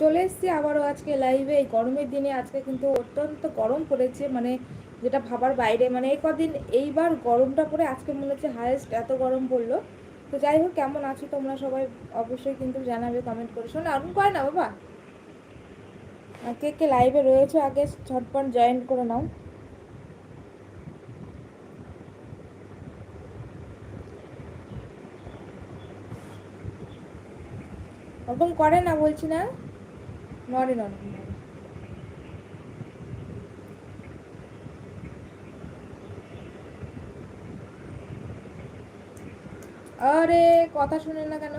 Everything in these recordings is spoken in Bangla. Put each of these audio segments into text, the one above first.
চলে এসেছি আবারও আজকে লাইভে এই গরমের দিনে আজকে কিন্তু অত্যন্ত গরম পড়েছে মানে যেটা ভাবার বাইরে। মানে এই কদিন এইবার গরমটা পড়ে আজকে মনে হচ্ছে হায়েস্ট এত গরম পড়ল। তো যাই হোক, কেমন আছো তোমরা সবাই অবশ্যই কিন্তু জানাবে কমেন্ট করে শোনো। আরুন করে না বাবা। কে কে লাইভে রয়েছে আগে ঝটপট জয়েন করে নাও। ওরকম করে না বলছি না। নড়ে নড়ে। আরে, কথা শুনে না কেন?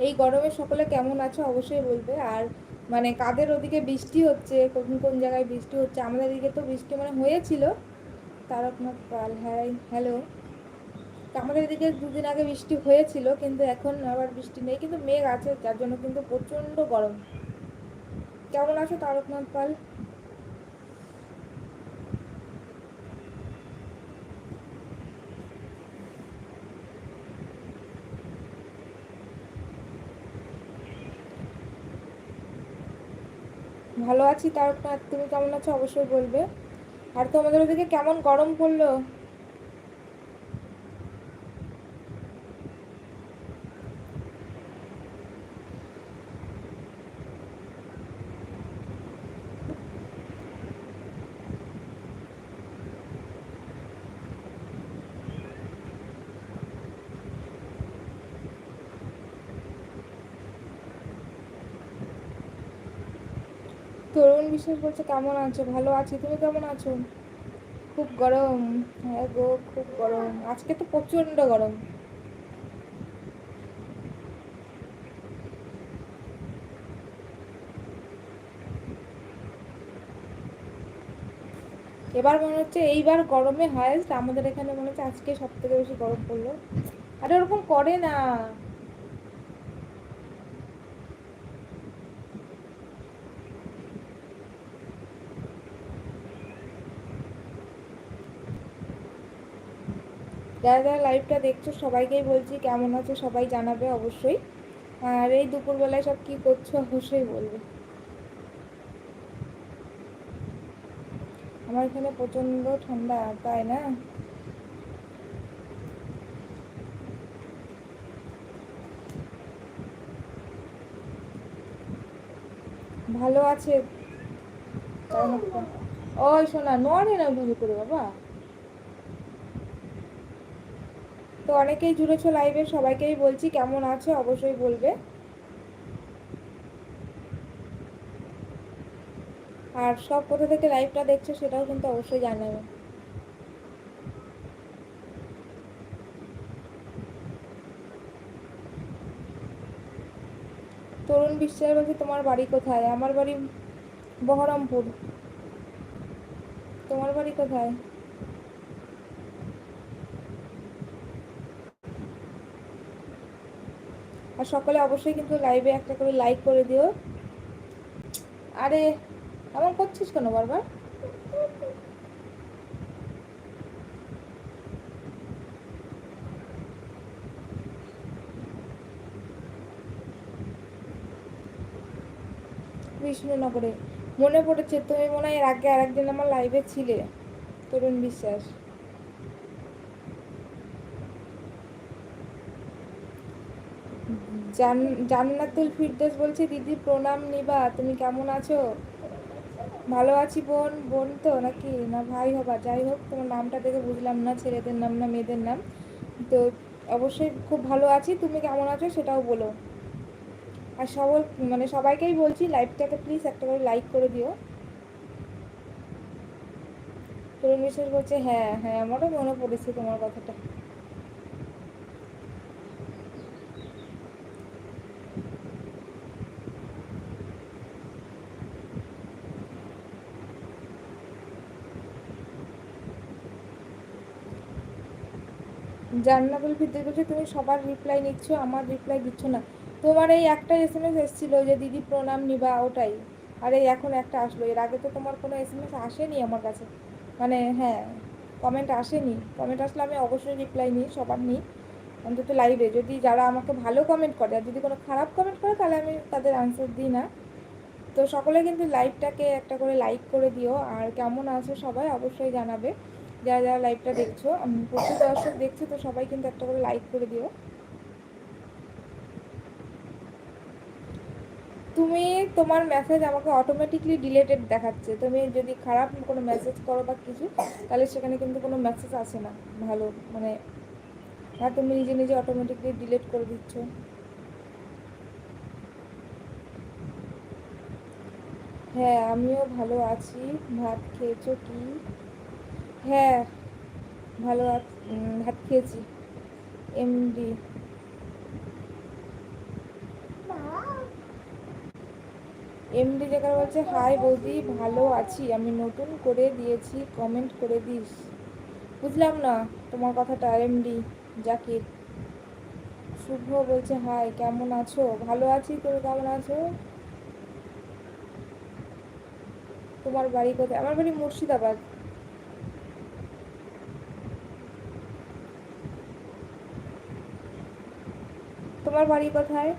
এই গরমে সকলে কেমন আছো? অবশ্যই বলবে। আর মানে কাদের ওদিকে বৃষ্টি হচ্ছে? কোন কোন জায়গায় বৃষ্টি হচ্ছে? আমাদের এদিকে তো বৃষ্টি মানে হয়েছিল। তারকনাথ পাল হ্যাঁ হ্যালো। আমাদের এদিকে দুদিন আগে বৃষ্টি হয়েছিল, কিন্তু এখন আবার বৃষ্টি নেই, কিন্তু মেঘ আছে, যার জন্য কিন্তু প্রচণ্ড গরম। কেমন আছো তারকনাথ পাল? ভালো আছি তারকনাথ, তুমি কেমন আছো অবশ্যই বলবে। আর তোমাদের ওদিকে কেমন গরম পড়ল? বিশ্বাস বলছে কেমন আছো? ভালো আছি, তুমি কেমন আছো? খুব গরম। হ্যাঁ গো, খুব গরম। আজকে তো প্রচণ্ড গরম। এবার মনে হচ্ছে এইবার গরমে হায়েস্ট আমাদের এখানে মনে হচ্ছে আজকে সব থেকে বেশি গরম পড়ল। আরে ওরকম করে না। যারা যারা লাইভটা দেখছ, সবাইকেই বলছি কেমন আছো সবাই জানাবে অবশ্যই। আর এই দুপুরবেলায় সব কি করছ, অবশ্যই বলবে। আমার এখানে প্রচণ্ড ঠান্ডা, তাই না? ভালো আছে? ওই শোনা নড়ে না ভুল করে, বাবা। তো অনেকেই জুড়েছো লাইভে সবাইকেই বলছি কেমন আছে অবশ্যই বলবে। আর সব কোথা থেকে লাইভটা দেখছ সেটাও কিন্তু অবশ্যই জানাবে। তরুণ বিশ্বাস বলছে, তোমার বাড়ি কোথায়? আমার বাড়ি বহরমপুর। তোমার বাড়ি কোথায়? আর সকলে অবশ্যই কিন্তু লাইভে একটা করে লাইক করে দিও। আরে, এমন করছিস কেন বারবার? কৃষ্ণনগরে মনে পড়েছে, তুমি মনে হয় এর আগে আর একদিন আমার লাইভে ছিলে, তরুণ বিশ্বাস। জান জান্নাতুল ফিরদোস বলছে, দিদি, প্রণাম নিবা, তুমি কেমন আছো? ভালো আছি বোন বোন তো, নাকি? না ভাই হবা, যাই হোক, তোমার নামটা দেখে বুঝলাম না, ছেলেদের নাম না মেয়েদের নাম। তো অবশ্যই খুব ভালো আছি, তুমি কেমন আছো সেটাও বলো। আর সবল মানে সবাইকেই বলছি, লাইভটাকে প্লিজ একটা করে লাইক করে দিও। তরুণ বিশ্বাস বলছে হ্যাঁ হ্যাঁ আমারও মনে পড়েছে তোমার কথাটা। জান্নাতুল ফিরদৌস বলছে তুমি সবার রিপ্লাই নিচ্ছ, আমার রিপ্লাই দিচ্ছ না। তোমার এই একটা এস এম এস এসেছিল যে, দিদি, প্রণাম নিবা, ওটাই। আর এই এখন একটা আসলো। এর আগে তো তোমার কোনো এস এম এস আসেনি আমার কাছে। মানে হ্যাঁ কমেন্ট আসেনি। কমেন্ট আসলে আমি অবশ্যই রিপ্লাই নিই, সবার নিই। অন্তত লাইভে যদি যারা আমাকে ভালো কমেন্ট করে, আর যদি কোনো খারাপ কমেন্ট করে, তাহলে আমি তাদের আনসার দিই না। তো সকলে কিন্তু লাইভটাকে একটা করে লাইক করে দিও। আর কেমন আছো সবাই অবশ্যই জানাবে। যারা যারা লাইভটা দেখছ প্রচুর দর্শক দেখছ, তো সবাই কিন্তু একটা করে লাইক করে দিও। তুমি, তোমার মেসেজ আমাকে অটোমেটিকলি ডিলেটেড দেখাচ্ছে। তুমি যদি খারাপ কোনো মেসেজ করো বা কিছু, তাহলে সেখানে কিন্তু কোনো মেসেজ আসে না। ভালো মানে হ্যাঁ তুমি নিজে নিজে অটোমেটিকলি ডিলেট করে দিচ্ছ। হ্যাঁ আমিও ভালো আছি। ভাত খেয়েছো কি? হ্যাঁ ভালো ভাত খেয়েছি। এমডি এমডি যেখানে বলছে, হাই বৌদি, ভালো আছি। আমি নতুন করে দিয়েছি কমেন্ট করে দিস। বুঝলাম না তোমার কথাটা এমডি জাকির শুভ বলছে, হাই, কেমন আছো? ভালো আছি তুমি কেমন আছো? তোমার বাড়ি কোথায়? আমার বাড়ি মুর্শিদাবাদ। তোমার বাড়ি কোথায়?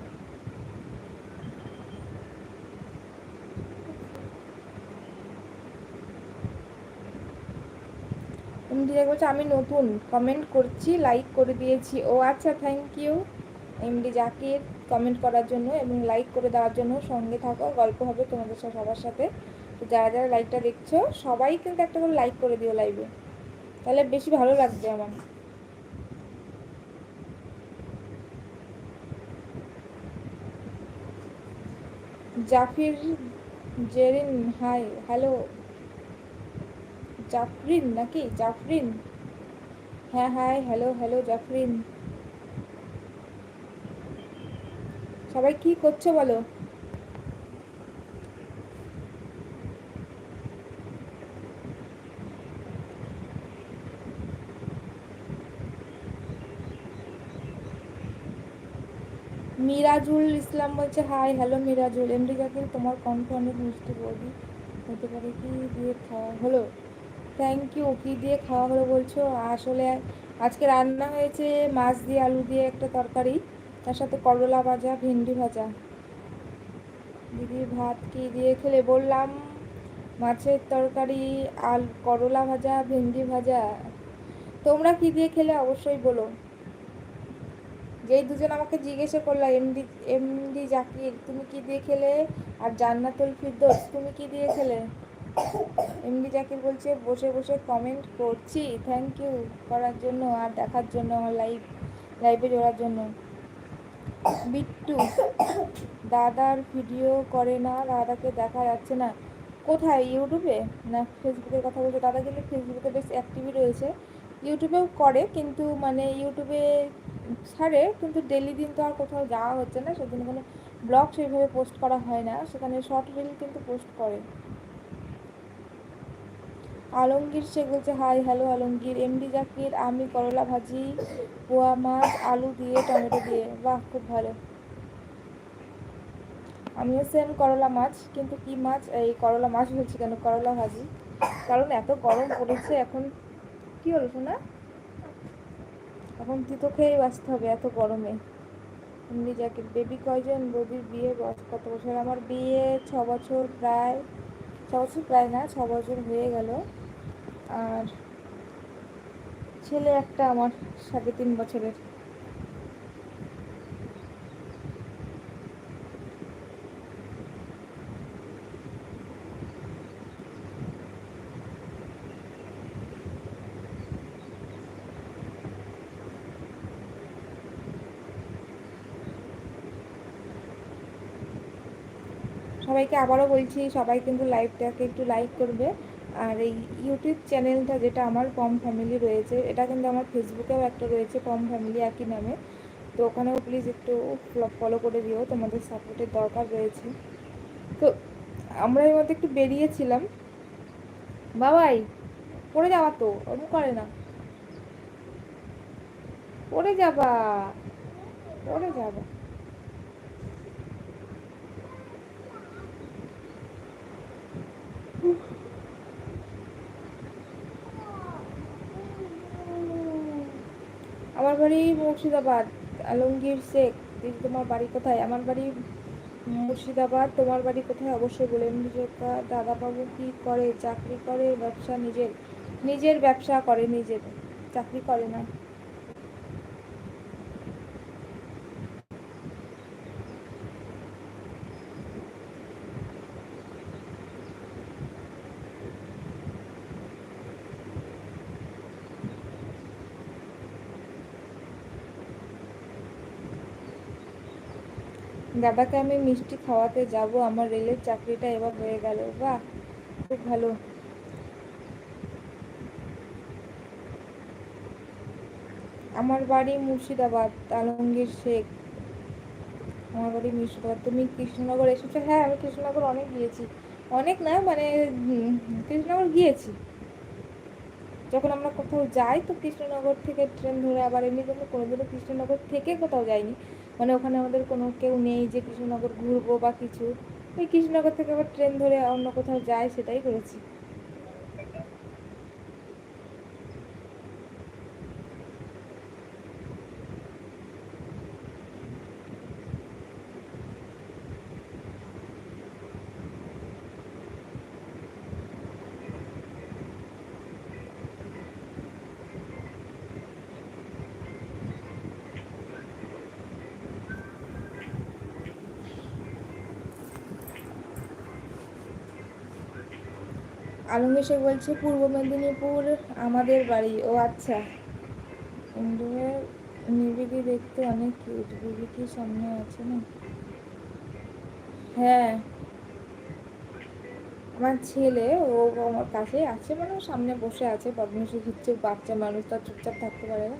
এমডি বলছে, আমি নতুন। কমেন্ট করছি লাইক করে দিয়েছি। ও আচ্ছা thank you MD Zakir comment করার জন্য এবং লাইক করে দেওয়ার জন্য সঙ্গে থাকো। গল্প হবে তোমাদের সাথে সবার সাথে। তো যারা যারা লাইকটা দেখছ, সবাই কিন্তু একটা করে লাইক করে দিও লাইভে তাহলে বেশি ভালো লাগবে আমার। Jafir Jerin, hi, hello. Jafrin নাকি? জাফরিন? হ্যাঁ হাই, হ্যালো হ্যালো, জাফরিন। সবাই কি করছে বলো? মিরাজুল ইসলাম বলছে, hi, hello Mirajul. MD Zakir তোমার কণ্ঠ অনেক মিষ্টি বৌদি হতে পারে কি দিয়ে খাওয়া হলো? থ্যাংক ইউ কী দিয়ে খাওয়া হলো বলছো? আসলে আজকে রান্না হয়েছে মাছ দিয়ে আলু দিয়ে একটা তরকারি, তার সাথে করলা ভাজা, ভেন্ডি ভাজা। দিদি ভাত কি দিয়ে খেলে বললাম, মাছের তরকারি, আল, করলা ভাজা, ভেন্ডি ভাজা। তোমরা কি দিয়ে খেলে অবশ্যই বলো। যেই দুজন আমাকে জিজ্ঞেসা করল এমডি এমডি জাকির, তুমি কি দিয়ে খেলে? আর জান্নাতুল ফিরদোস, তুমি কি দিয়ে খেলে? এমডি জাকির বলছে, বসে বসে কমেন্ট করছি থ্যাংক ইউ করার জন্য আর দেখার জন্য, আমার লাইভ লাইভে জোড়ার জন্য। বিট্টু, দাদার ভিডিও করে না, দাদাকে দেখা যাচ্ছে না। কোথায়, ইউটিউবে? না ফেসবুকের কথা বলছে। দাদা কিন্তু ফেসবুকে বেশ অ্যাক্টিভই রয়েছে। ইউটিউবেও করে, কিন্তু মানে ইউটিউবে ছাড়ে, কিন্তু ডেলি দিন তো আর কোথাও যাওয়া হচ্ছে না। সেদিন কোনো ব্লগ সেইভাবে পোস্ট করা হয় না। সেখানে শর্ট রিল কিন্তু পোস্ট করে। আলমগীর শেখ বলছে hi hello Alamgir. MD Zakir, আমি করলা ভাজি, পোয়া মাছ, আলু দিয়ে, টমেটো দিয়ে। বাহ, খুব ভালো। আমিও সেম করলা মাছ, কিন্তু কি মাছ? এই করলা মাছ বলছি কেন? করলা ভাজি। কারণ এত গরম পড়েছে, এখন কি হলো শোনা এখন তিতো খেয়েই বাঁচতে হবে, এত গরমে। এমনি যাকে বেবি কয়জন? বৌদির বিয়ে বয়স কত বছর? আমার বিয়ে ছ বছর প্রায়, ছ বছর প্রায় না, ছ বছর হয়ে গেল। আর ছেলে একটা আমার, সাড়ে তিন বছরের। সবাইকে আবারও বলছি, সবাই কিন্তু লাইভটাকে একটু লাইক করবে। আর এই ইউটিউব চ্যানেলটা যেটা আমার পম ফ্যামিলি রয়েছে, এটা কিন্তু আমার ফেসবুকেও একটা রয়েছে পম ফ্যামিলি একই নামে। তো ওখানেও প্লিজ একটু ফলো করে দিও, তোমাদের সাপোর্টের দরকার রয়েছে। তো আমরা এর মধ্যে একটু বেরিয়েছিলাম। বাবাই, পড়ে যাওয়া তো ওরকম করে না। পড়ে যাবা পড়ে যাবা আমার বাড়ি মুর্শিদাবাদ, আলমগীর শেখ দিদি তোমার বাড়ি কোথায়? আমার বাড়ি মুর্শিদাবাদ, তোমার বাড়ি কোথায়? অবশ্যই বলেন নিজেকা দাদাবাবু কি করে, চাকরি করে, ব্যবসা নিজের নিজের ব্যবসা করে নিজের, চাকরি করে না। দাদাকে আমি মিষ্টি খাওয়াতে যাব, আমার রেলের চাকরিটা এবার হয়ে গেল। বাহ, খুব ভালো। আমার বাড়ি মুর্শিদাবাদ, আলমগীর শেখ। আমার বাড়ি মুর্শিদাবাদ। তুমি কৃষ্ণনগর এসেছ? হ্যাঁ আমি কৃষ্ণনগর অনেক গিয়েছি। অনেক না মানে কৃষ্ণনগর গিয়েছি। যখন আমরা কোথাও যাই, তো কৃষ্ণনগর থেকে ট্রেন ধরে আবার এমনি কিন্তু কোনোদিনও কৃষ্ণনগর থেকে কোথাও যাইনি। মানে ওখানে আমাদের কোনো কেউ নেই যে কৃষ্ণনগর ঘুরবো বা কিছু। ওই কৃষ্ণনগর থেকে আবার ট্রেন ধরে অন্য কোথাও যায় সেটাই করেছি। আলমগীর শেখ বলছে, পূর্ব মেদিনীপুর আমাদের বাড়ি। ও আচ্ছা। ইন্দোরের দেখতে অনেক কিউট বিবি কি সামনে আছে না? হ্যাঁ। আমার ছেলে, ও আমার কাছে আছে মানে সামনে বসে আছে। বদমাইশি হচ্ছে, বাচ্চা মানুষ তার চুপচাপ থাকতে পারে না।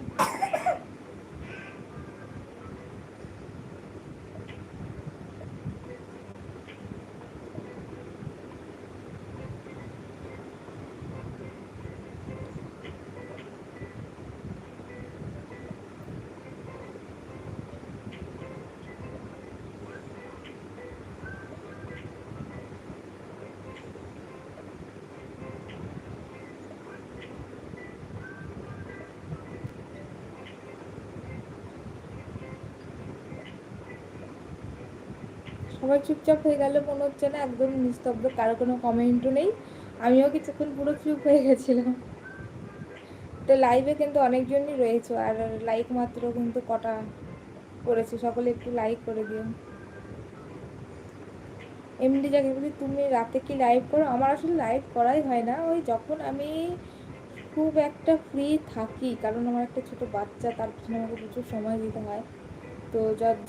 সবাই চুপচাপ হয়ে গেল, মনে হচ্ছে না একদম নিস্তব্ধ, কারও কোনো কমেন্টও নেই। আমিও কিছুক্ষণ পুরো চুপ হয়ে গেছিলাম। তো লাইভে কিন্তু অনেকজনই রয়েছে, আর লাইক মাত্র কিন্তু কটা করেছে, সকলে একটু লাইক করে দিও। এমনি যাকে বলি তুমি রাতে কি লাইভ করো? আমার আসলে লাইভ করাই হয় না। ওই যখন আমি খুব একটা ফ্রি থাকি, কারণ আমার একটা ছোট বাচ্চা, তার পিছনে আমাকে প্রচুর সময় দিতে হয়। তো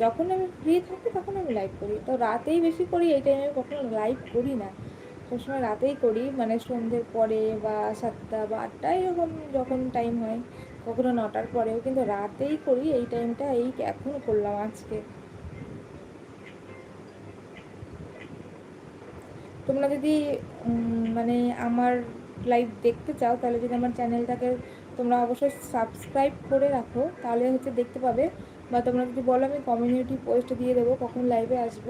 যখন আমি ফ্রি থাকি তখন আমি লাইভ করি। তো রাতেই বেশি করি এই টাইমে কখনো লাইভ করি না। সবসময় রাতেই করি। মানে সন্ধ্যের পরে বা সাতটা বা আটটা এরকম যখন টাইম হয়, কখনো নটার পরেও। কিন্তু রাতেই করি। এই টাইমটা এই এখন করলাম আজকে। তোমরা যদি মানে আমার লাইভ দেখতে চাও, তাহলে যদি আমার চ্যানেলটাকে তোমরা অবশ্যই সাবস্ক্রাইব করে রাখো। তাহলে হচ্ছে দেখতে পাবে বা তোমরা যদি বলো আমি কমিউনিটি পোস্ট দিয়ে দেবো, কখন লাইভে আসব,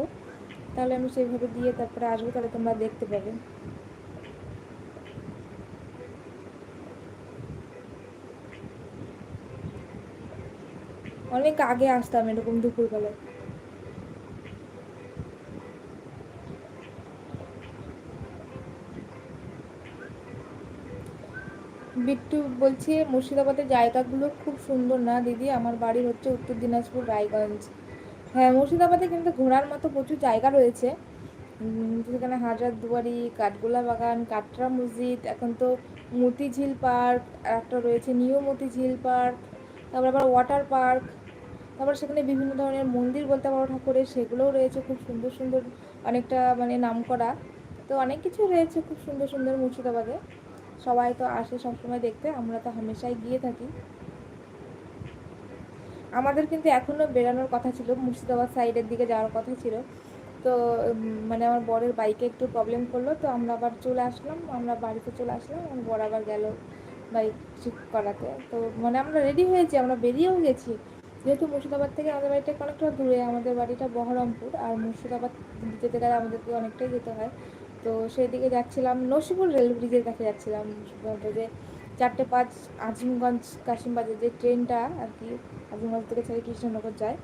তাহলে আমি সেইভাবে দিয়ে তারপরে আসব, তাহলে তোমরা দেখতে পাবে। অনেক আগে আসতাম এরকম দুপুরবেলায়। বিট্টু বলছি, মুর্শিদাবাদের জায়গাগুলো খুব সুন্দর না দিদি? আমার বাড়ি হচ্ছে উত্তর দিনাজপুর, রায়গঞ্জ। হ্যাঁ মুর্শিদাবাদে কিন্তু ঘোরার মতো প্রচুর জায়গা রয়েছে। সেখানে হাজারদুয়ারি কাঠগোলা বাগান কাটরা মসজিদ, এখন তো মতিঝিল পার্ক একটা রয়েছে নিউ মতিঝিল পার্ক, তারপর আবার ওয়াটার পার্ক, তারপর সেখানে বিভিন্ন ধরনের মন্দির বলতে পারো ঠাকুরের, সেগুলোও রয়েছে খুব সুন্দর সুন্দর, অনেকটা মানে নাম করা তো অনেক কিছু রয়েছে খুব সুন্দর সুন্দর মুর্শিদাবাদে। সবাই তো আসে সবসময় দেখতে, আমরা তো হামেশাই গিয়ে থাকি। আমাদের কিন্তু এখনও বেরানোর কথা ছিল, মুর্শিদাবাদ সাইডের দিকে যাওয়ার কথা ছিল। তো মানে আমার বরের বাইকে একটু প্রবলেম করল, তো আমরা আবার চলে আসলাম, আমরা বাড়িতে চলে আসলাম, আমার বর আবার গেল বাইক ঠিক করাতে। তো মানে আমরা রেডি হয়েছি, আমরা বেরিয়েও গেছি। যেহেতু মুর্শিদাবাদ থেকে আমাদের বাড়িটা অনেকটা দূরে, আমাদের বাড়িটা বহরমপুর, আর মুর্শিদাবাদ যেতে গেলে আমাদেরকে অনেকটাই যেতে হয়। তো সেই দিকে যাচ্ছিলাম, নসিপুর রেল ব্রিজের কাছে যাচ্ছিলাম। যে চারটে পাঁচ আজিমগঞ্জ কাশিমবাজার যে ট্রেনটা আর কি, আজিমগঞ্জ থেকে ছেড়ে কৃষ্ণনগর যায়।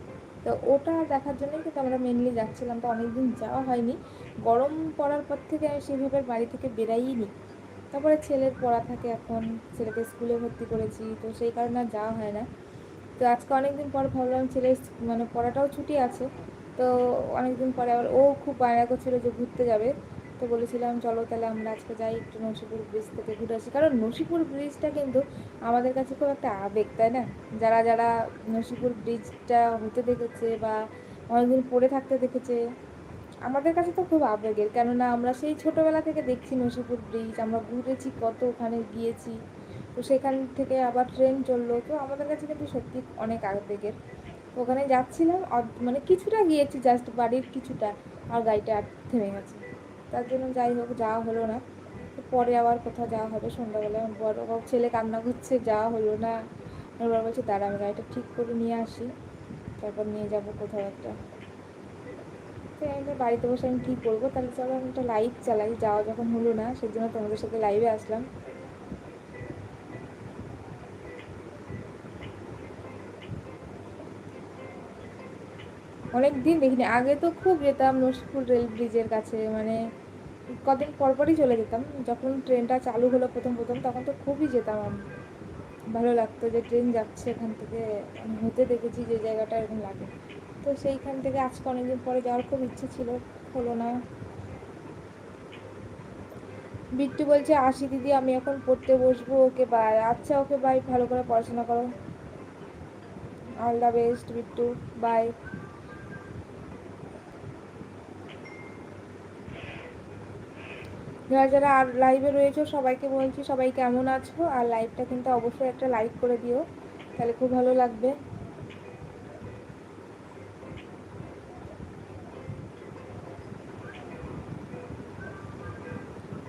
তো ওটা দেখার জন্যই কিন্তু আমরা মেনলি যাচ্ছিলাম, তো অনেকদিন যাওয়া হয়নি। গরম পড়ার পর থেকে আমি সেভাবে বাড়ি থেকে বেরাইনি। তারপরে ছেলের পড়া থাকে এখন, ছেলেকে স্কুলে ভর্তি করেছি, তো সেই কারণে আর যাওয়া হয় না। তো আজকে অনেকদিন পর ভাবলাম ছেলের মানে পড়াটাও ছুটি আছে, তো অনেকদিন পরে আবার ও খুব বায়না করছিল যে ঘুরতে যাবে। তো বলেছিলাম, চলো তাহলে আমরা আজকে যাই একটু নসিপুর ব্রিজ থেকে ঘুরে আসি। কারণ নসিপুর ব্রিজটা কিন্তু আমাদের কাছে খুব একটা আবেগ, তাই না? যারা যারা নসিপুর ব্রিজটা হতে দেখেছে বা অনেকদিন পড়ে থাকতে দেখেছে, আমাদের কাছে তো খুব আবেগের। কেননা আমরা সেই ছোটোবেলা থেকে দেখছি নসিপুর ব্রিজ আমরা ঘুরেছি, কত ওখানে গিয়েছি। তো সেখান থেকে আবার ট্রেন চলল। তো আমাদের কাছে কিন্তু সত্যি অনেক আবেগের। ওখানে যাচ্ছিলাম মানে কিছুটা গিয়েছি জাস্ট বাড়ির কিছুটা, আর গাড়িটা থেমে গেছে। তার জন্য যাই হোক, যাওয়া হলো না। পরে আবার কোথাও যাওয়া হবে সন্ধ্যাবেলায়। বড় ছেলে কান্না করছে, যাওয়া হলো না। এবার বলছে, দাঁড়া, আমি গাড়িটা ঠিক করে নিয়ে আসি। তারপর নিয়ে যাব কোথাও একটা। তো আমি বাড়িতে বসে আমি কী করব? তাহলে চলো, আমি একটা লাইভ চালাই। যাওয়া যখন হলো না, সেজন্য তোমাদের সাথে লাইভে আসলাম। অনেক দিন দেখিনি। আগে তো খুব যেতাম নসিপুর রেল ব্রিজের কাছে মানে কদিন পরপরই চলে যেতাম। যখন ট্রেনটা চালু হলো প্রথম প্রথম, তখন তো খুবই যেতাম আমি ভালো লাগতো যে ট্রেন যাচ্ছে এখান থেকে। হতে দেখেছি যে জায়গাটা এরকম লাগে। তো সেইখান থেকে আজকে অনেকদিন পরে যাওয়ার খুব ইচ্ছে ছিল, হলো না। বিট্টু বলছে, আসি দিদি, আমি এখন পড়তে বসবো ওকে বাই। আচ্ছা ওকে বাই, ভালো করে পড়াশোনা করো। All the best Bittu. Bye. যারা যারা আর লাইভে রয়েছে, সবাইকে বলছি সবাই কেমন আছো? আর লাইভটা কিন্তু অবশ্যই একটা লাইক করে দিও, তাহলে খুব ভালো লাগবে।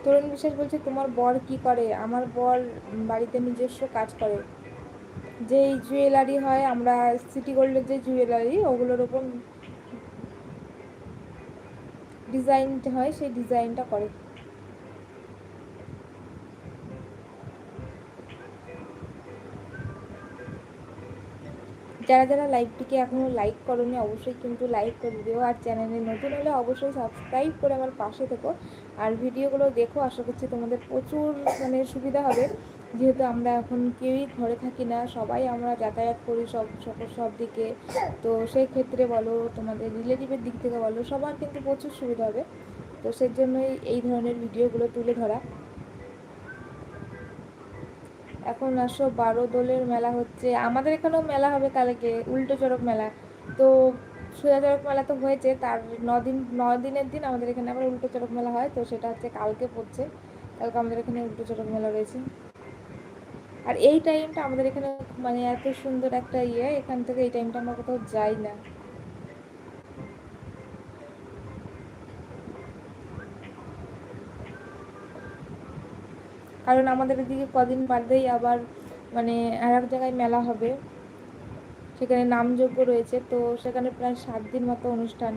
তরুণ বিশ্বাস বলছে, তোমার বর কি করে? আমার বর বাড়িতে নিজস্ব কাজ করে। যেই জুয়েলারি হয়, আমরা সিটি গোল্ডের যে জুয়েলারি ওগুলোর ওপর ডিজাইন হয়, সেই ডিজাইনটা করে। যারা যারা লাইভটিকে এখনও লাইক করোনি, অবশ্যই কিন্তু লাইক করে দিও। আর চ্যানেলে নতুন হলে অবশ্যই সাবস্ক্রাইব করে আমার পাশে থেকো। আর ভিডিওগুলো দেখো, আশা করছি তোমাদের প্রচুর মানে সুবিধা হবে। যেহেতু আমরা এখন কেউই ঘরে থাকি না, সবাই আমরা যাতায়াত করি সব সব সব দিকে। তো সেই ক্ষেত্রে বলো, তোমাদের রিলেটিভের দিক থেকে বলো, সবার কিন্তু প্রচুর সুবিধা হবে। তো সেই জন্যই এই ধরনের ভিডিওগুলো তুলে ধরা। এখন আসো, বারো দোলের মেলা হচ্ছে। আমাদের এখানেও মেলা হবে কালকে, উল্টো চড়ক মেলা। তো সোজা চড়ক মেলা তো হয়েছে, তার দিন ন দিনের দিন আমাদের এখানে আবার উল্টো চড়ক মেলা হয়। তো সেটা হচ্ছে কালকে পড়ছে। কালকে আমাদের এখানে উল্টো চড়ক মেলা রয়েছে। আর এই টাইমটা আমাদের এখানে মানে এত সুন্দর একটা ইয়ে এখান থেকে এই টাইমটা আমরা কোথাও যাই না। কারণ আমাদের এদিকে কদিন বাদেই আবার মানে আর এক জায়গায় মেলা হবে। সেখানে নামযজ্ঞ রয়েছে, তো সেখানে প্রায় সাত দিন মতো অনুষ্ঠান।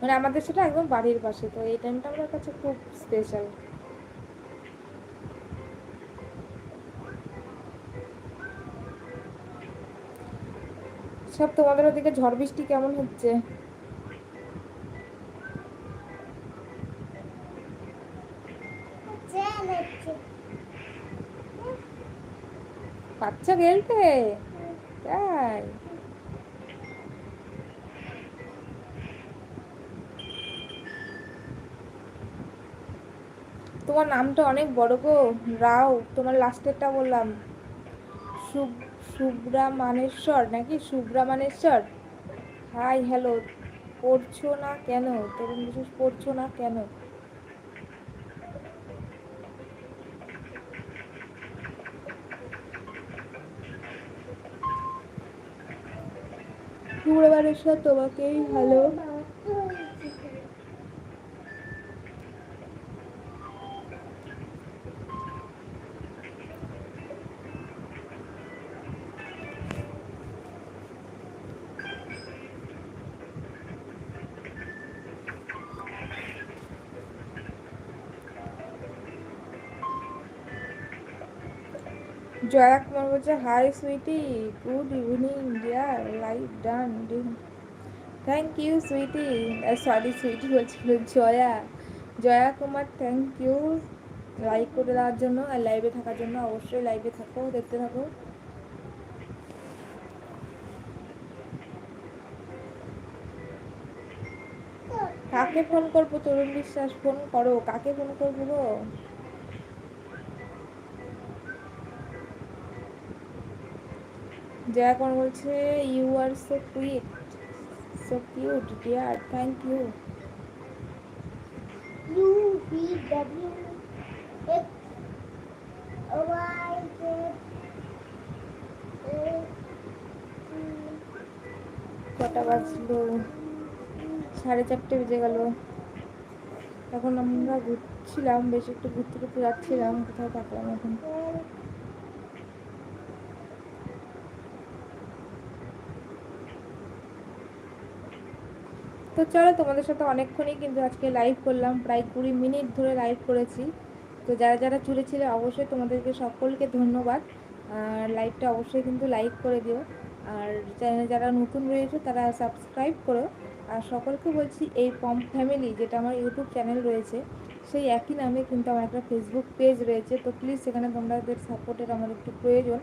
মানে আমাদের সেটা একদম বাড়ির পাশে, তো এই টাইমটা আমার কাছে খুব স্পেশাল সব তোমাদের ওদিকে ঝড় বৃষ্টি কেমন হচ্ছে? বাচ্চা খেলতে? তাই? তোমার নামটা অনেক বড় গো, রাও, তোমার লাস্টেরটা বললাম। সুব্রামানেশ্বর নাকি? সুব্রামানেশ্বর? হাই হ্যালো পড়ছো না কেন? তরুণ বিশেষ পড়ছো না কেন? শুক্রবারের তোমাকেই ভালো জয়া কুমার বলছে hi sweetie good evening dear live done thank you sweetie sorry sweetie বলছিল Joya. Joya Kumar thank you like করে দেওয়ার জন্য, আর লাইভে থাকার জন্য অবশ্যই লাইভে থাকো, দেখতে থাকো। কাকে ফোন করব, তরুণ বিশ্বাস? ফোন করো। কাকে ফোন করব গো? জয়া কুমার বলছে you are so quite so cute dear thank you X Y Z কটা বাজলো? সাড়ে চারটে বেজে গেল। এখন আমরা ঘুরছিলাম বেশ একটু ঘুরতে ঘুরতে যাচ্ছিলাম কোথাও থাকলাম এখন। তো চলো তোমাদের সাথে অনেকক্ষণই কিন্তু আজকে লাইভ করলাম, প্রায় কুড়ি মিনিট ধরে লাইভ করেছি। তো যারা যারা জুড়েছিলে অবশ্যই তোমাদেরকে সকলকে ধন্যবাদ। আর লাইভটা অবশ্যই কিন্তু লাইক করে দিও। আর চ্যানেলে যারা নতুন রয়েছে, তারা সাবস্ক্রাইব করো। আর সকলকে বলছি, এই পম ফ্যামিলি যেটা আমার ইউটিউব চ্যানেল রয়েছে, সেই একই নামে কিন্তু আমার একটা ফেসবুক পেজ রয়েছে। তো প্লিজ সেখানে তোমাদের সাপোর্টের আমার একটু প্রয়োজন।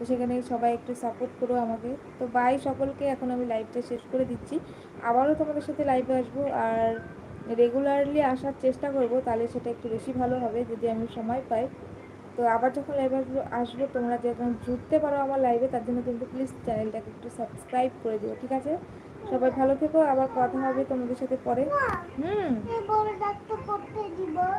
তো সেখানে সবাই একটু সাপোর্ট করো আমাকে। তো বাই সকলকে এখন আমি লাইভটা শেষ করে দিচ্ছি। আবারও তোমাদের সাথে লাইভে আসব। আর রেগুলারলি আসার চেষ্টা করব তাহলে সেটা একটু বেশি ভালো হবে যদি আমি সময় পাই। তো আবার যখন লাইভে আসব আসব তোমরা যখন জুড়তে পারো আমার লাইভে তার জন্য কিন্তু প্লিজ চ্যানেলটাকে একটু সাবস্ক্রাইব করে দিও ঠিক আছে? সবাই ভালো থেকো আবার কথা হবে তোমাদের সাথে পরে। হুম।